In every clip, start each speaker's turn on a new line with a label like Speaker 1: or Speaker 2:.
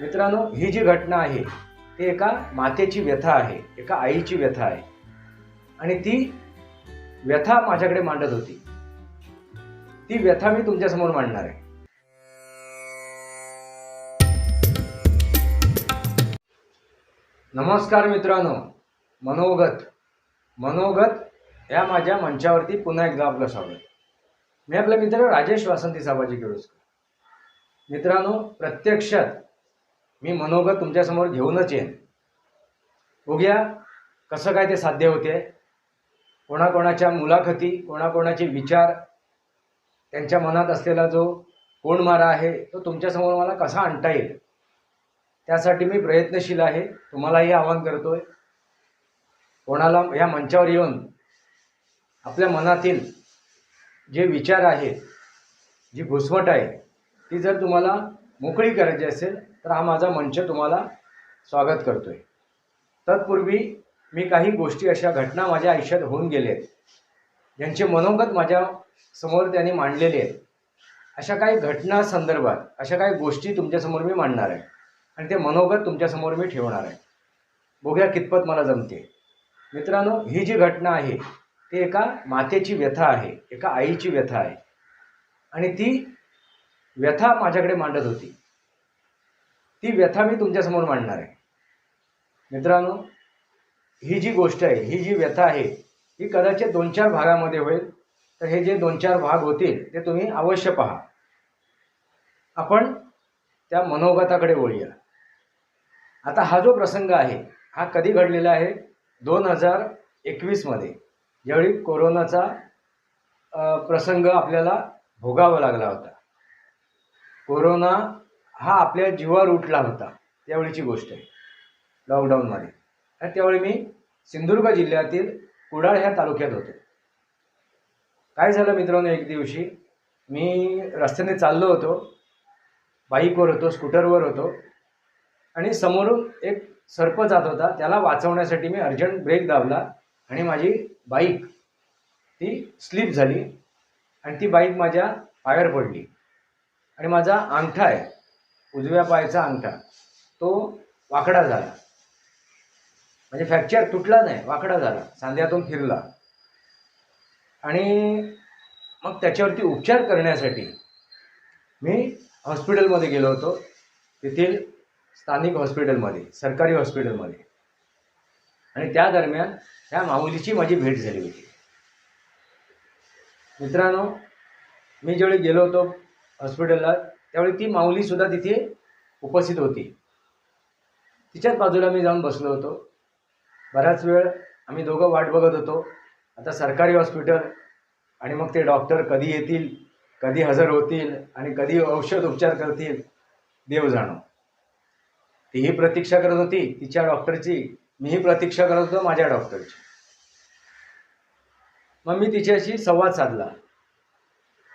Speaker 1: मित्रांनो ही जी घटना आहे ती एका मातेची व्यथा आहे एका आईची व्यथा आहे. आणि ती व्यथा माझ्याकडे मांडत होती. ती व्यथा मी तुमच्यासमोर मांडणार आहे. नमस्कार मित्रांनो मनोगत. मनोगत या माझ्या मंचावरती पुन्हा एकदा आपलं स्वागत. मी आपला मित्र राजेश वासंती साबाजी केळुसकर मित्रांनो प्रत्यक्षात मी मनोगत तुमच्यासमोर घेऊनच येईन. बघूया कसं काय ते साध्य होते. कोणाकोणाच्या मुलाखती कोणाकोणाचे विचार त्यांच्या मनात असलेला जो कोण मारा आहे तो तुमच्यासमोर मला कसा आणता येईल? त्यासाठी मी प्रयत्नशील आहे. तुम्हालाही आवाहन करतोय. कोणाला या मंचावर येऊन आपल्या मनातील जे विचार आहेत जी घुसमट आहे ती जर तुम्हाला मोकळी करायची असेल तर हा माझा मंच तुम्हाला स्वागत करतोय. तत्पूर्वी मी काही गोष्टी अशा घटना माझ्या आयुष्यात होऊन गेल्या आहेत. ज्यांचे मनोगत माझ्यासमोर त्यांनी मांडलेले आहेत. अशा काही घटना संदर्भात अशा काही गोष्टी तुमच्यासमोर मी मांडणार आहे. आणि ते मनोगत तुमच्यासमोर मी ठेवणार आहे. बघूया कितपत मला जमते. मित्रांनो ही जी घटना आहे ती एका मातेची व्यथा आहे एका आईची व्यथा आहे. आणि ती व्यथा माझ्याकडे मांडत होती. ती व्यथा मी तुमच्यासमोर मांडणार आहे. मित्रांनो ही जी गोष्ट आहे ही जी व्यथा आहे ही कदाचित दोन चार भागामध्ये होईल. तर हे जे दोन चार भाग होतील ते तुम्ही अवश्य पहा. आपण त्या मनोगताकडे वळूया. आता हा जो प्रसंग आहे हा कधी घडलेला आहे? दोन हजार एकवीसमध्ये ज्यावेळी कोरोनाचा प्रसंग आपल्याला भोगावा लागला होता. कोरोना हा आपल्या जीवावर उठला होता. त्यावेळीची गोष्ट आहे. लॉकडाऊनमध्ये आणि त्यावेळी मी सिंधुदुर्ग जिल्ह्यातील कुडाळ ह्या तालुक्यात होतो. काय झालं मित्रांनो एक दिवशी मी रस्त्याने चाललो होतो. बाईकवर होतो स्कूटरवर होतो. आणि समोरून एक सर्प जात होता. त्याला वाचवण्यासाठी मी अर्जंट ब्रेक दाबला आणि माझी बाईक ती स्लिप झाली आणि ती बाईक माझ्या पायावर पडली. आणि माझा अंगठा आहे. उजव्या पायाचा अंगठा. तो वाकडा झाला. म्हणजे फ्रॅक्चर तुटला नाही वाकडा झाला. सांध्यातून फिरला. आणि मग त्याच्यावरती उपचार करण्यासाठी मी हॉस्पिटलमध्ये गेलो होतो. तेथील स्थानिक हॉस्पिटलमध्ये सरकारी हॉस्पिटलमध्ये. आणि त्या दरम्यान ह्या माऊलीची माझी भेट झाली होती. मित्रांनो मी ज्यावेळी गेलो होतो हॉस्पिटलला त्यावेळी ती माऊली सुद्धा तिथे उपस्थित होती. तिच्याच बाजूला मी जाऊन बसलो होतो. बराच वेळ आम्ही दोघं वाट बघत होतो. आता सरकारी हॉस्पिटल आणि मग ते डॉक्टर कधी येतील कधी हजर होतील आणि कधी औषध उपचार करतील देव जाणो. तीही प्रतीक्षा करत होती तिच्या डॉक्टरची मीही प्रतीक्षा करत होतो माझ्या डॉक्टरची. मग मी तिच्याशी संवाद साधला.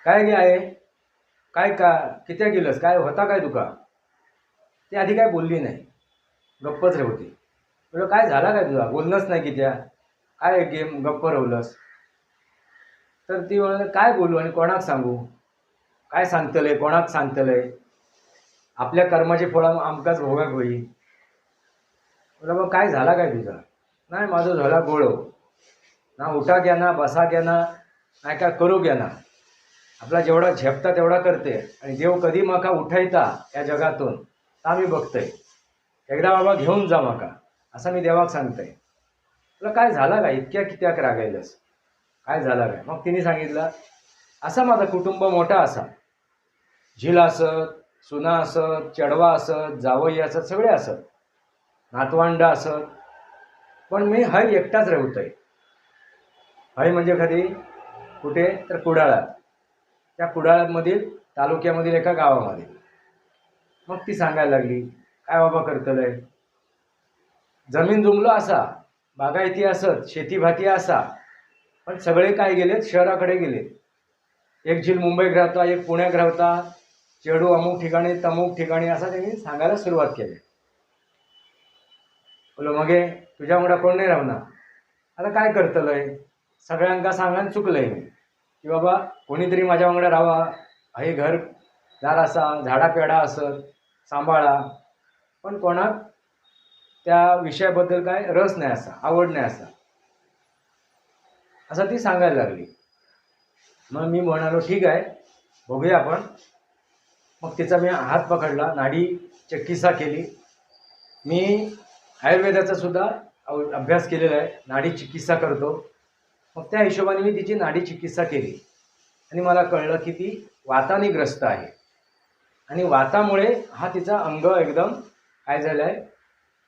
Speaker 1: काय गे आहे? काय का कित्या गेलंस? काय होता काय तुका? ती आधी काय बोलली नाही. गप्पच होती म्हणजे काय झाला काय तुझा? बोलणंच नाही कित्या? काय गेम? गप्प रवलंस? तर ती म्हणाली काय बोलू आणि कोणाक सांगू? काय सांगतलंय? कोणाक सांगतलंय? आपल्या कर्माचे फळ आमकाच भोगाक होई. म्हटलं मग काय झाला काय तुझा? नाही माझं झाला गोळव हो. ना उठा घ्या ना बसा घ्या ना नाही का करू घ्या ना. आपला जेवढा झेपता तेवढा करते आणि देव कधी माका उठायता या जगातून तर आम्ही बघतोय. एकदा बाबा घेऊन जा माका असं मी देवाक सांगतोय. तुला काय झाला का? इतक्या कित्याक रागायलंस? काय झाला काय मग तिने सांगितलं असा माझा कुटुंब मोठा असा. झील असत सुना असत चढवा असत जावई असत सगळे असत. नातवांडा असत. पण मी हय एकटाच राहतोय. हय म्हणजे कधी? कुठे? तर कुडाळात. त्या कुडाळमधील तालुक्यामधील एका गावामध्ये. मग ती सांगायला लागली काय बाबा करतलंय? जमीन जुमलो असा बागायती असत शेती भाती असा पण सगळे काय गेलेत? शहराकडे गेलेत. एक झील मुंबईत राहता एक पुण्यात राहता चेडू अमुक ठिकाणी तमुक ठिकाणी असा त्यांनी सांगायला सुरुवात केली. बोलो मगे तुझ्यामुळे कोण नाही राहणार? आता काय करतलंय? सगळ्यांका सांगायला चुकलंय मी. की बाबा कोणीतरी माझ्या वांगडा राहावा. हे घर दार असा झाडा असं असत सांभाळा. पण कोणाक त्या विषयाबद्दल काय रस नाही असा आवड नाही असा. असं ती सांगायला लागली. मग मी म्हणालो ठीक आहे बघूया आपण. मग तिचा मी हात पकडला नाडी चिकित्सा केली. मी आयुर्वेदाचा सुद्धा अव- अभ्यास केलेला आहे नाडी चिकित्सा करतो. मग त्या हिशोबाने मी तिची नाडी चिकित्सा केली. आणि मला कळलं की ती वाताने ग्रस्त आहे. आणि वातामुळे हा तिचा अंग एकदम काय झालं आहे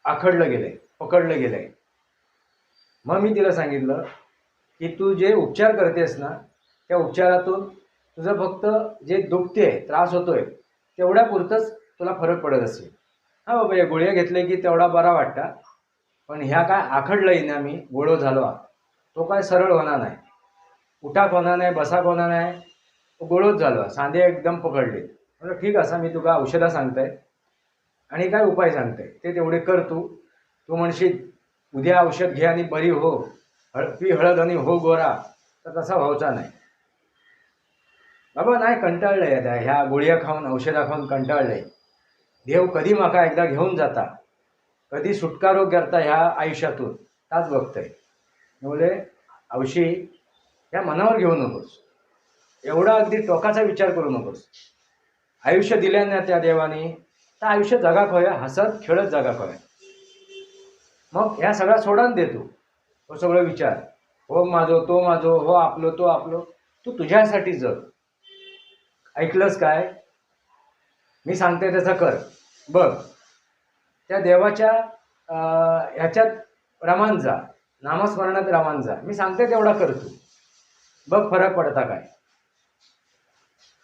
Speaker 1: आखडलं गेलं आहे पकडलं गेलं आहे मग मी तिला सांगितलं की तू जे उपचार करतेस ना त्या उपचारातून तुझं फक्त जे दुखते त्रास होतोय आहे तेवढ्यापुरतंच तुला फरक पडत असेल. हा बाबा या गोळ्या घेतल्या की तेवढा बरा वाटता. पण ह्या काय आखडलंही ना मी गोळो झालो तो काय सरळ होणार नाही. उठाक होणार नाही बसाक होणार नाही. तो गोळोच झालो. सांधे एकदम पकडले. म्हणजे ठीक असा मी तुका औषधं सांगताय. आणि काय उपाय सांगताय? ते तेवढे कर तू. तू म्हणशील उद्या औषध घे आणि बरी हो. हळ पी हळद आणि हो गोरा. तर तसा व्हायचा नाही. बाबा नाही कंटाळलंय आता. ह्या गोळ्या खाऊन औषधं खाऊन कंटाळलंय. देव कधी माका एकदा घेऊन जाता? कधी सुटकारो करता ह्या आयुष्यातून? ताच बघतंय. म्हणजे औशी ह्या मनावर घेऊ नकोस. एवढा अगदी टोकाचा विचार करू नकोस. आयुष्य दिल्याने त्या देवाने तर आयुष्य जगा खोया हसत खेळत जगा खोया. मग ह्या सगळा सोडान दे तू. हो सगळं विचार. हो माझो तो माझो हो आपलो तो आपलो. तू तुझ्यासाठी जग. ऐकलंस काय? मी सांगते त्याचं कर. बघ. त्या देवाच्या ह्याच्यात रमान जा. नामस्मरणात रमान जा. मी सांगते तेवढा कर तू. बघ फरक पडता काय.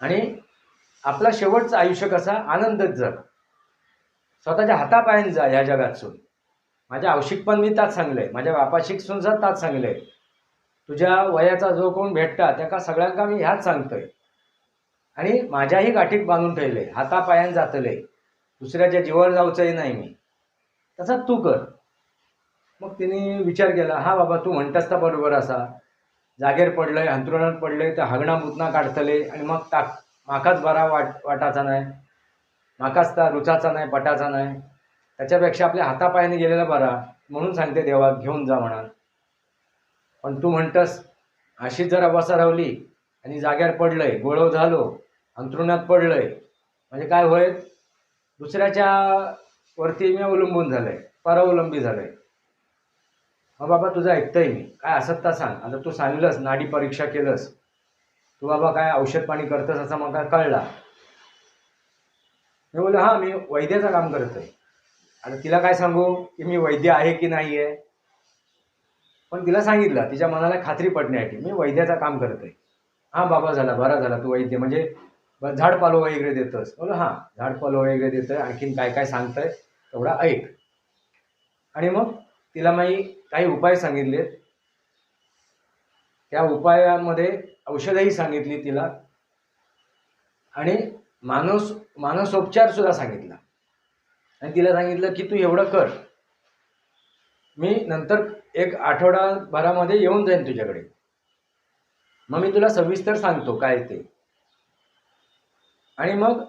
Speaker 1: आणि आपला शेवटचं आयुष्य कसा? आनंदच जग स्वतःच्या हातापायाने जा ह्या जगातसून माझ्या आवशिक पण मी ताच सांगलंय. माझ्या बापाशिक सुद्धा ताच सांगलंय. तुझ्या वयाचा जो कोण भेटता त्याका सगळ्यांका मी ह्याच सांगतोय. आणि माझ्याही गाठीत बांधून ठेवले हातापायान जातले दुसऱ्याच्या जीवावर जाऊचंही नाही मी. तसा तू कर. मग तिने विचार केला हा बाबा तू म्हणतास तर बरोबर असा. जागेर पडलंय अंतरुणात पडलंय तर हागणा मुतना काढतले आणि मग ताक माकाच बरा वाट वाटाचा नाही. माकाच ता रुचाचा नाही पटाचा नाही. त्याच्यापेक्षा आपल्या हातापायाने गेलेला बरा. म्हणून सांगते देवा घेऊन जा म्हणा पण तू म्हणतस अशीच जर अवस्था रावली आणि जाग्यावर पडलंय गोळव झालो अंथरुणात पडलंय म्हणजे काय होय दुसऱ्याच्या वरती मी अवलंबून झालंय परावलंबी झालंय. हा बाबा तुझं ऐकतंय मी. काय असत तर सांग. आता तू सांगलंस नाडी परीक्षा केलंस. तू बाबा काय औषध पाणी करतस असं मला कळला? मी बोललो हां मी वैद्याचं काम करतोय. आता तिला काय सांगू? की मी वैद्य आहे की नाही आहे पण तिला सांगितलं तिच्या मनाला खात्री पडण्यासाठी मी वैद्याचं काम करतोय. हां बाबा झाला बरा झाला तू वैद्य. म्हणजे झाडपालो वगैरे देतोस. बोलो हां झाडपालो वगैरे देतोय. आणखीन काय काय सांगतंय तेवढा ऐक. आणि मग तिला मी काही उपाय सांगितले त्या उपायामध्ये औषधही सांगितली तिला. आणि मानस मानसोपचार सुद्धा सांगितला. आणि तिला सांगितलं की तू एवढं कर. मी नंतर एक आठवडाभरामध्ये येऊन जाईन तुझ्याकडे. मग मी तुला सविस्तर सांगतो काय ते. आणि मग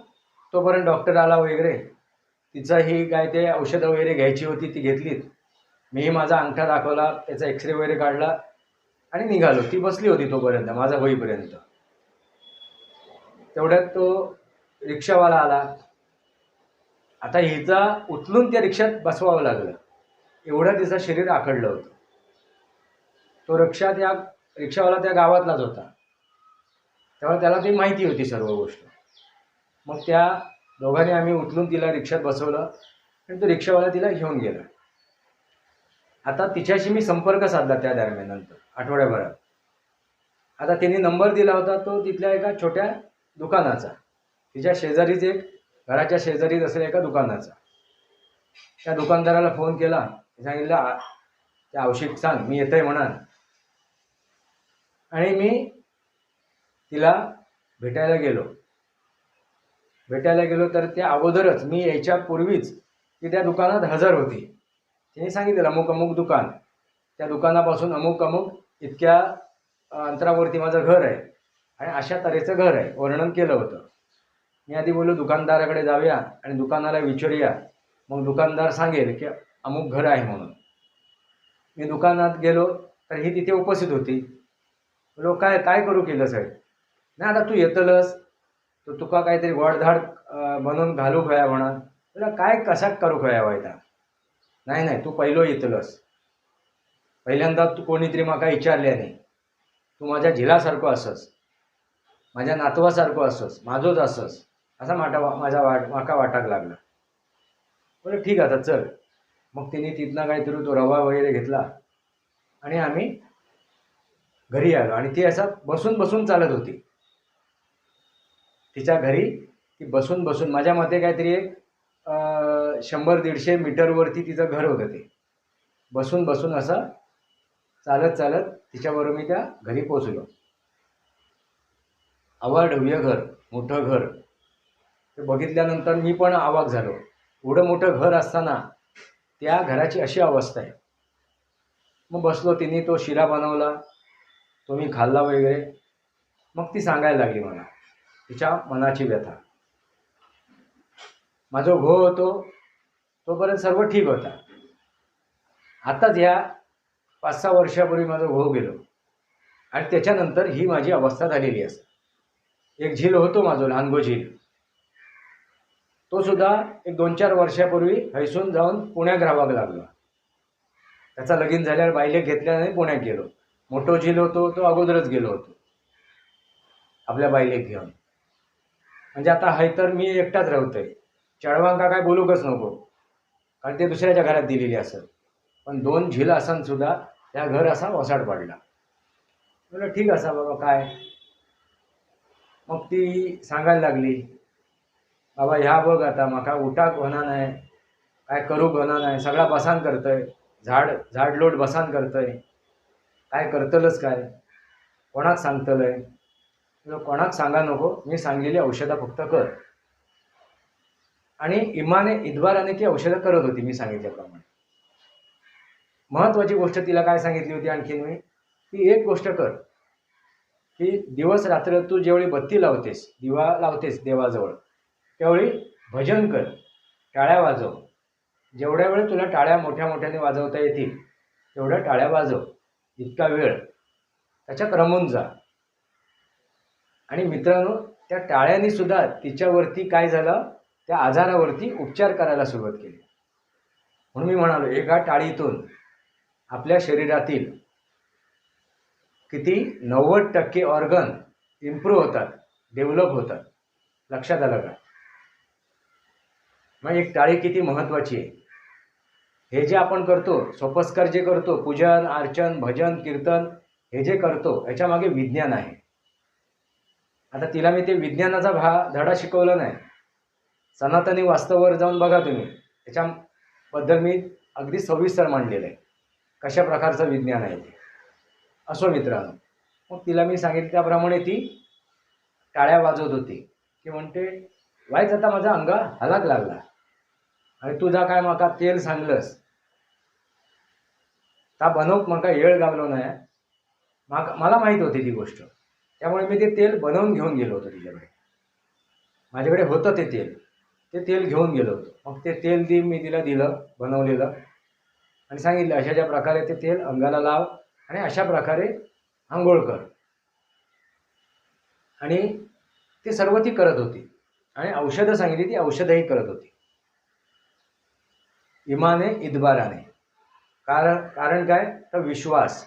Speaker 1: तोपर्यंत डॉक्टर आला वगैरे. तिचंही काय ते औषधं वगैरे घ्यायची होती ती घेतलीत. मी माझा अंगठा दाखवला त्याचा एक्सरे वगैरे काढला आणि निघालो. ती बसली होती तोपर्यंत माझा होईपर्यंत. तेवढ्यात तो रिक्षावाला आला. आता हिचा उचलून त्या रिक्षात बसवावं लागलं. एवढं तिचं शरीर आखडलं होतं. तो रिक्षा त्या रिक्षावाला त्या गावातलाच होता. तेव्हा त्याला ती माहिती होती सर्व गोष्ट. मग त्या दोघांनी आम्ही उचलून तिला रिक्षात बसवलं आणि तो रिक्षावाला तिला घेऊन गेला. आता तिच्याशी मी संपर्क साधला त्या दरम्यान नंतर आठवड्याभरात. आता तिने नंबर दिला होता तो तिथल्या एका छोट्या दुकानाचा. तिच्या शेजारीच एक घराच्या शेजारीच असलेल्या एका दुकानाचा. त्या दुकानदाराला फोन केला. सांगितलं त्या औषध सांग मी येतोय म्हणाल. आणि मी तिला भेटायला गेलो. भेटायला गेलो तर त्या अगोदरच मी यायच्या पूर्वीच ती त्या दुकानात हजर होती. त्यांनी सांगितलेलं अमुक अमुक दुकान. त्या दुकानापासून अमुक अमुक इतक्या अंतरावरती माझं घर आहे. आणि अशा तऱ्हेचं घर आहे. वर्णन केलं होतं. मी आधी बोललो दुकानदाराकडे जाऊया आणि दुकानाला विचारूया. मग दुकानदार सांगेल की अमुक घर आहे म्हणून. मी दुकानात गेलो तर ही तिथे उपस्थित होती. बोलो काय काय करू केलं साहेब? नाही आता तू येतलस. तर तुका काहीतरी वडधाड बनवून घालू खया म्हणा. तुला काय कशाक करू खया वायता नाही नाही तू पहिलो येतलस पहिल्यांदा तू कोणीतरी म्हाका विचारल्याने तू माझ्या झिलासारखो असस. माझ्या नातवासारखो असस. माझोच असस. असा माटा माझा वाट माका वाटाक लागला. बरं ठीक आहे आता चल. मग तिने तिथनं काहीतरी तो रवा वगैरे घेतला. आणि आम्ही घरी आलो. आणि ती असा बसून बसून चालत होती. तिच्या घरी ती बसून बसून माझ्या मते काहीतरी एक शंभर दीडशे मीटरवरती तिचं घर होतं ते. बसून बसून असं चालत चालत तिच्याबरोबर मी त्या घरी पोचलो अवाढव्य घर मोठं घर. ते बघितल्यानंतर मी पण आवाक झालो. एवढं मोठं घर असताना त्या घराची अशी अवस्था आहे. मग बसलो तिने तो शिरा बनवला तो मी खाल्ला वगैरे. मग ती सांगायला लागली मला तिच्या मनाची व्यथा. माझा घो होतो तोपर्यंत सर्व ठीक होता. आताच ह्या पाच सहा वर्षापूर्वी माझा भाऊ गेलो. आणि त्याच्यानंतर ही माझी अवस्था झालेली असते एक झील होतो माझं लहानगो झील. तो सुद्धा एक दोन चार वर्षापूर्वी हैसून जाऊन पुण्यात राहावा लागला. त्याचा लगीन झाल्यावर बायले घेतल्याने पुण्यात गेलो. मोठो झील होतो तो अगोदरच गेलो होतो. आपल्या बायलेक घेऊन. म्हणजे आता हाय तर मी एकटाच राहतोय. चळवांका काय बोलूकच नको. कारण ते दुसऱ्याच्या घरात दिलेली असत पण दोन झील असन सुद्धा त्या घर असा वसाड पडला. म्हणलं ठीक असा बाबा काय? मग ती सांगायला लागली बाबा ह्या बघ आता म्हाका उठाक होणार नाही काय करूक होणार नाही सगळा बसान करतय झाड झाड लोट बसान करतय. काय करतलंच काय? कोणाक सांगतलंय? कोणाक सांगा नको मी सांगलेली औषधं फक्त कर. आणि इमाने इद्वाराने ती औषधं करत होती मी सांगितल्याप्रमाणे. महत्वाची गोष्ट तिला काय सांगितली होती आणखीन मी? ती एक गोष्ट कर की दिवस रात्र तू जेवढी बत्ती लावतेस दिवा लावतेस देवाजवळ त्यावेळी भजन कर टाळ्या वाजव. जेवढ्या वेळ तुला टाळ्या मोठ्या मोठ्याने वाजवता येतील तेवढ्या टाळ्या वाजव इतका वेळ. त्याच्यात रमून जा. आणि मित्रांनो त्या टाळ्यांनी सुद्धा तिच्यावरती काय झालं? त्या आजारावरती उपचार करायला सुरुवात केली. म्हणून मी म्हणालो एका टाळीतून आपल्या शरीरातील किती नव्वद टक्के ऑर्गन इम्प्रूव्ह होतात डेव्हलप होतात. लक्षात आलं का? मग एक टाळी किती महत्त्वाची आहे? हे जे आपण करतो सोपस्कार जे करतो पूजन अर्चन भजन कीर्तन हे जे करतो याच्यामागे विज्ञान आहे. आता तिला मी ते विज्ञानाचा भा धडा शिकवला नाही. सनातनी वास्तवावर जाऊन बघा तुम्ही. त्याच्याबद्दल मी अगदी सविस्तर मांडलेलं आहे. कशा प्रकारचं विज्ञान आहे ते. असो मित्रांनो मग तिला मी सांगितलं त्याप्रमाणे ती टाळ्या वाजवत होती. की म्हणते वाईच आता माझा अंगा हलाक लागला. आणि तुझा काय माका तेल सांगलंस. ता बनवूक माका येळ गावलो नाही म्हाका मला माहीत होती ती गोष्ट. त्यामुळे मी ते तेल बनवून घेऊन गेलो होतो तिच्याकडे. माझ्याकडे होतं ते तेल. ते तेल घेऊन गेलो होतो. मग ते तेल दे मी तिला दिलं बनवलेलं. आणि सांगितलं अशा ज्या प्रकारे ते तेल अंगाला लाव आणि अशा प्रकारे आंघोळ कर. आणि ते सर्व ती करत होती. आणि औषधं सांगितली ती औषधंही करत होती. इमाने इदबाराने. कारण कारण काय? तर विश्वास.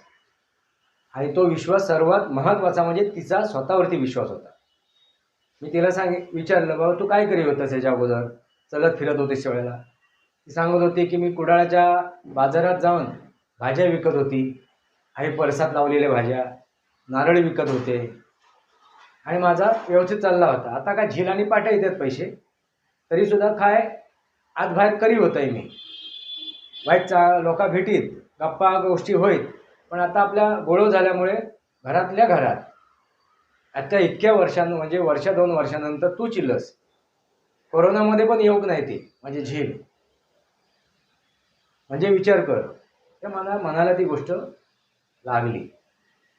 Speaker 1: आणि तो विश्वास सर्वात महत्त्वाचा म्हणजे तिचा स्वतःवरती विश्वास होता. मी तिला सांगे विचारलं बाबा तू काय करी होतं याच्या अगोदर? चलत फिरत होतीस वेळेला ती सांगत होती की मी कुडाळाच्या बाजारात जाऊन भाज्या विकत होती. आई परसात लावलेल्या भाज्या नारळ विकत होते. आणि माझा व्यवस्थित चालला होता. आता काय झील आणि पाट्या येतात पैसे? तरीसुद्धा काय आत बाहेर करी होतंय मी. वाईट चा लोका भेटीत गप्पा गोष्टी होईत. पण आता आपल्या गोळो झाल्यामुळे घरातल्या घरात आता इतक्या वर्षां म्हणजे वर्षा दोन वर्षानंतर तू चिलस कोरोनामध्ये पण योग नाही ती म्हणजे झील म्हणजे विचार कर. त्या मला मनाला ती गोष्ट लागली.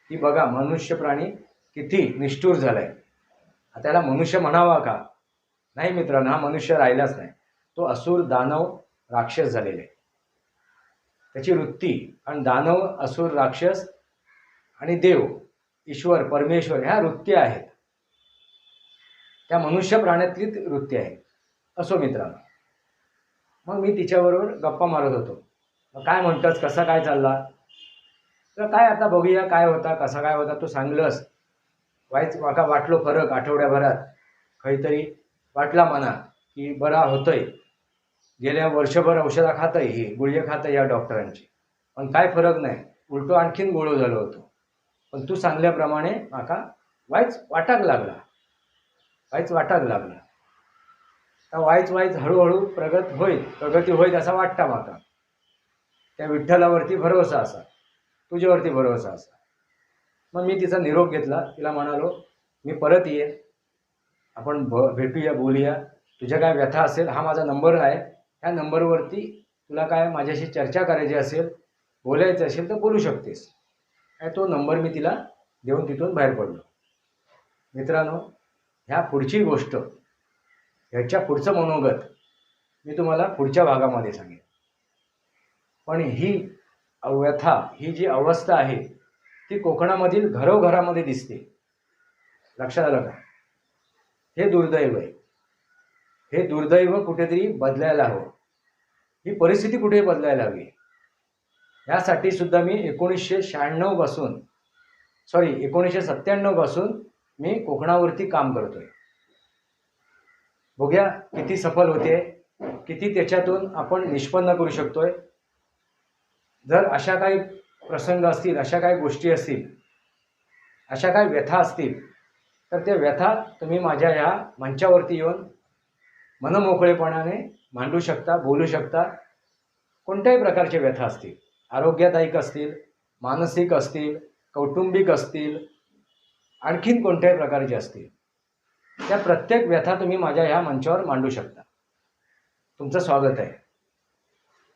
Speaker 1: की बघा मनुष्य प्राणी किती निष्ठूर झालाय. आता त्याला मनुष्य म्हणावा का? नाही मित्रांनो हा मनुष्य राहिलाच नाही. तो असुर दानव राक्षस झालेले आहे. त्याची वृत्ती. आणि दानव असुर राक्षस आणि देव ईश्वर परमेश्वर ह्या वृत्ती आहेत. त्या मनुष्य प्राण्यातलीच वृत्ती आहे. असो मित्रांनो. मग मी तिच्याबरोबर गप्पा मारत होतो. काय म्हणतोस? कसा काय चालला? तर काय आता बघूया काय होता कसा काय होता तू सांगलंस. वाईच माका वाटलो फरक आठवड्याभरात. काहीतरी वाटला म्हणा की बरा होतोय. गेल्या वर्षभर औषधं खातंय ही गुळ्या खातंय या डॉक्टरांची. पण काय फरक नाही. उलटो आणखीन गोळो झालो होतो. पण तू सांगल्याप्रमाणे माका वाईच वाटाक लागला. वायच वाटाक लागला. आता वाईच वाईच हळूहळू प्रगत होईल प्रगती होईल असा वाटता माका. त्या विठ्ठलावरती भरोसा असा तुझ्यावरती भरोसा असा. मग मी तिचा निरोप घेतला. तिला म्हणालो मी परत ये. आपण भ भेटूया बोलूया. तुझ्या काय व्यथा असेल हा माझा नंबर आहे. ह्या नंबरवरती तुला काय माझ्याशी चर्चा करायची असेल बोलायचं असेल तर बोलू शकतेस. तो नंबर मी तिला देऊन तिथून बाहेर पडलो. मित्रांनो ह्या पुढची गोष्ट ह्याच्या पुढचं मनोगत मी तुम्हाला पुढच्या भागामध्ये सांगेन. पण ही व्यथा ही जी अवस्था आहे ती कोकणामधील घरोघरामध्ये दिसते. लक्षात आलं का? हे दुर्दैव आहे. हे दुर्दैव कुठेतरी बदलायला हवं. ही परिस्थिती कुठे बदलायला हवी? ह्यासाठी सुद्धा मी एकोणीसशे शहाण्णवपासून सॉरी एकोणीसशे सत्त्याण्णवपासून मी कोकणावरती काम करतोय. बघूया किती सफल होते किती त्याच्यातून आपण निष्पन्न करू शकतोय. जर अशा काही प्रसंग असतील अशा काही गोष्टी असतील अशा काही व्यथा असतील तर त्या व्यथा तुम्ही माझ्या ह्या मंचावरती येऊन मनमोकळेपणाने मांडू शकता बोलू शकता. कोणत्याही प्रकारच्या व्यथा असतील. आरोग्यदायक असतील मानसिक असतील कौटुंबिक असतील आणखीन कोणत्याही प्रकारचे असतील त्या प्रत्येक व्यथा तुम्ही माझ्या ह्या मंचावर मांडू शकता. तुमचं स्वागत आहे.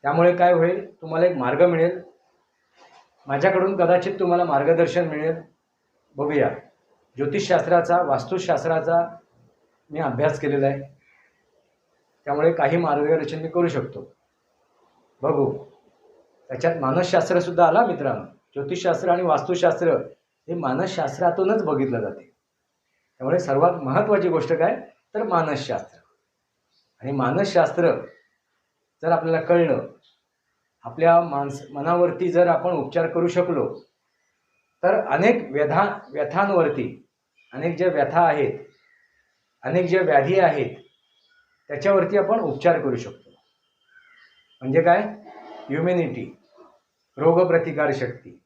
Speaker 1: त्यामुळे काय होईल तुम्हाला एक मार्ग मिळेल. माझ्याकडून कदाचित तुम्हाला मार्गदर्शन मिळेल. बघूया. ज्योतिषशास्त्राचा वास्तुशास्त्राचा मी अभ्यास केलेला आहे. त्यामुळे काही मार्गदर्शन मी करू शकतो. बघू. त्याच्यात मानसशास्त्र सुद्धा आला मित्रांनो. ज्योतिषशास्त्र आणि वास्तुशास्त्र हे मानसशास्त्रातूनच बघितलं जाते. त्यामुळे सर्वात महत्त्वाची गोष्ट काय? तर मानसशास्त्र. आणि मानसशास्त्र जर आपल्याला कळलं आपल्या माणस मनावरती जर आपण उपचार करू शकलो तर अनेक व्यथा व्यथांवरती अनेक ज्या व्यथा आहेत अनेक ज्या व्याधी आहेत त्याच्यावरती आपण उपचार करू शकतो. म्हणजे काय? ह्युमॅनिटी रोगप्रतिकारशक्ती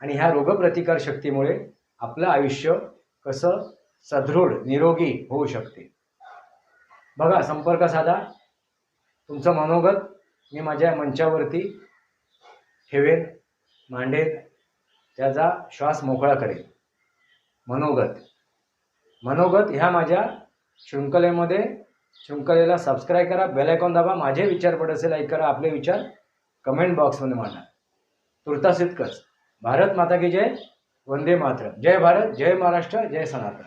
Speaker 1: आणि ह्या रोगप्रतिकारशक्तीमुळे आपलं आयुष्य कसं सदृढ निरोगी होऊ शकते. बघा संपर्क साधा. तुमचं मनोगत मी माझ्या मंचावरती ठेवेन मांडेन त्याचा श्वास मोकळा करेन. मनोगत. मनोगत ह्या माझ्या शृंखलेमध्ये शृंखलेला सबस्क्राईब करा बेल आयकॉन दाबा माझे विचार पडसेल असेल ऐक करा आपले विचार कमेंट बॉक्समध्ये मांडा. तुर्तास इतकंच भारत माता की जय वंदे मातरम. जय भारत जय महाराष्ट्र जय सनातन.